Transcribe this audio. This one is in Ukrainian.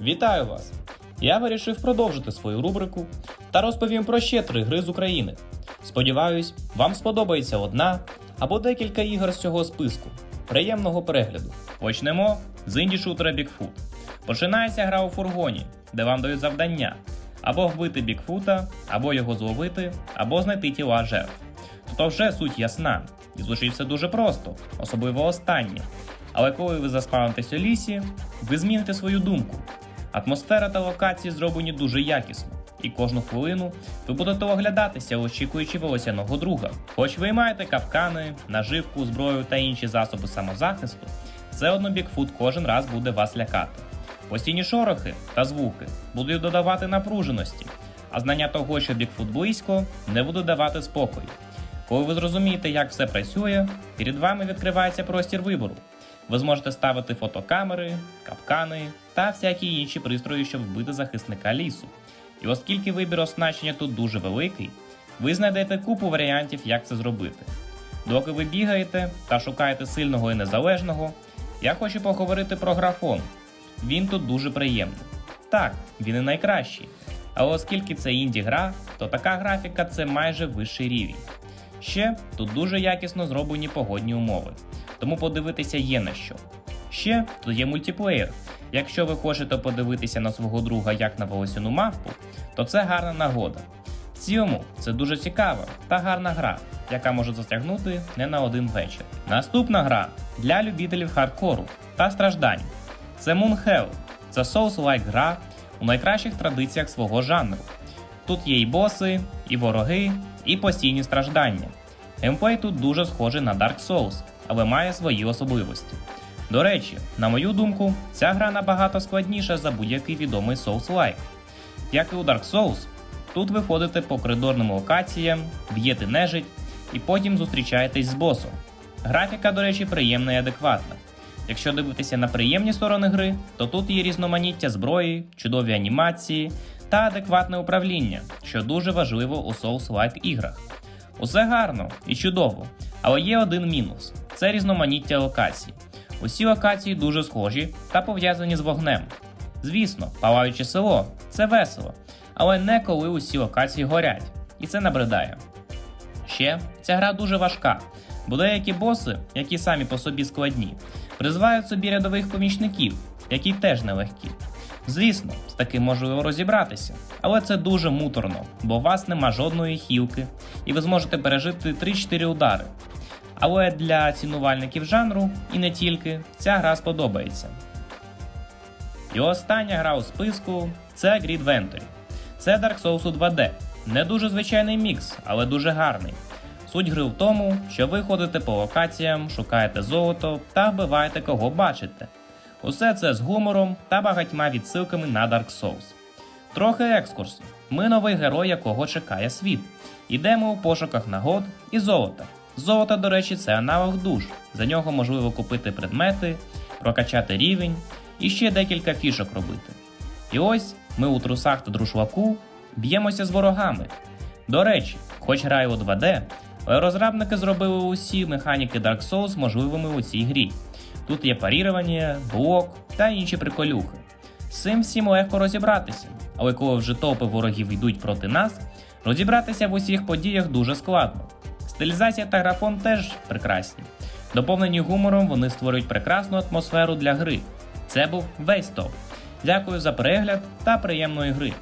Вітаю вас! Я вирішив продовжити свою рубрику та розповім про ще три гри з України. Сподіваюсь, вам сподобається одна або декілька ігор з цього списку. Приємного перегляду. Почнемо з інді-шутера Бігфут. Починається гра у фургоні, де вам дають завдання або вбити Бігфута, або його зловити, або знайти тіла жертв. Тобто вже суть ясна, і звучить все дуже просто, особливо останнє. Але коли ви заспавнитесь у лісі, ви зміните свою думку. Атмосфера та локації зроблені дуже якісно, і кожну хвилину ви будете оглядатися, очікуючи волосяного друга. Хоч ви маєте капкани, наживку, зброю та інші засоби самозахисту, все одно Бікфут кожен раз буде вас лякати. Постійні шорохи та звуки будуть додавати напруженості, а знання того, що Бікфут близько, не буде давати спокою. Коли ви зрозумієте, як все працює, перед вами відкривається простір вибору. Ви зможете ставити фотокамери, капкани та всякі інші пристрої, щоб вбити захисника лісу. І оскільки вибір оснащення тут дуже великий, ви знайдете купу варіантів, як це зробити. Доки ви бігаєте та шукаєте сильного і незалежного, я хочу поговорити про графон. Він тут дуже приємний. Так, він і найкращий. Але оскільки це інді-гра, то така графіка це майже вищий рівень. Ще тут дуже якісно зроблені погодні умови, тому подивитися є на що. Ще тут є мультиплеєр. Якщо ви хочете подивитися на свого друга як на волосяну мавпу, то це гарна нагода. В цілому це дуже цікава та гарна гра, яка може застрягнути не на один вечір. Наступна гра для любителів хардкору та страждань. Це Moon Hell. Це Souls-like гра у найкращих традиціях свого жанру. Тут є і боси, і вороги, і постійні страждання. Геймплей тут дуже схожий на Dark Souls, але має свої особливості. До речі, на мою думку, ця гра набагато складніша за будь-який відомий Souls-like. Як і у Dark Souls, тут ви ходите по коридорним локаціям, б'єте нежить і потім зустрічаєтесь з босом. Графіка, до речі, приємна і адекватна. Якщо дивитися на приємні сторони гри, то тут є різноманіття зброї, чудові анімації та адекватне управління, що дуже важливо у Souls-like іграх. Усе гарно і чудово, але є один мінус: це різноманіття локацій. Усі локації дуже схожі та пов'язані з вогнем. Звісно, палаюче село це весело, але не коли усі локації горять, і це набридає. Ще ця гра дуже важка, бо деякі боси, які самі по собі складні, призивають собі рядових помічників, які теж нелегкі. Звісно, з таким можливо розібратися, але це дуже муторно, бо у вас нема жодної хілки, і ви зможете пережити 3-4 удари. Але для цінувальників жанру і не тільки ця гра сподобається. І остання гра у списку це Grid Venture. Це Dark Souls у 2D. Не дуже звичайний мікс, але дуже гарний. Суть гри в тому, що ви ходите по локаціям, шукаєте золото та вбиваєте кого бачите. Усе це з гумором та багатьма відсилками на Dark Souls. Трохи екскурсу. Ми новий герой, якого чекає світ. Ідемо у пошуках нагод і золота. Золото, до речі, це аналог душ. За нього можливо купити предмети, прокачати рівень і ще декілька фішок робити. І ось ми у трусах та друшлаку б'ємося з ворогами. До речі, хоч граю у 2D, але розробники зробили усі механіки Dark Souls можливими у цій грі. Тут є парірування, блок та інші приколюхи. З цим всім легко розібратися, але коли вже топи ворогів йдуть проти нас, розібратися в усіх подіях дуже складно. Стилізація та графон теж прекрасні. Доповнені гумором вони створюють прекрасну атмосферу для гри. Це був весь топ. Дякую за перегляд та приємної гри.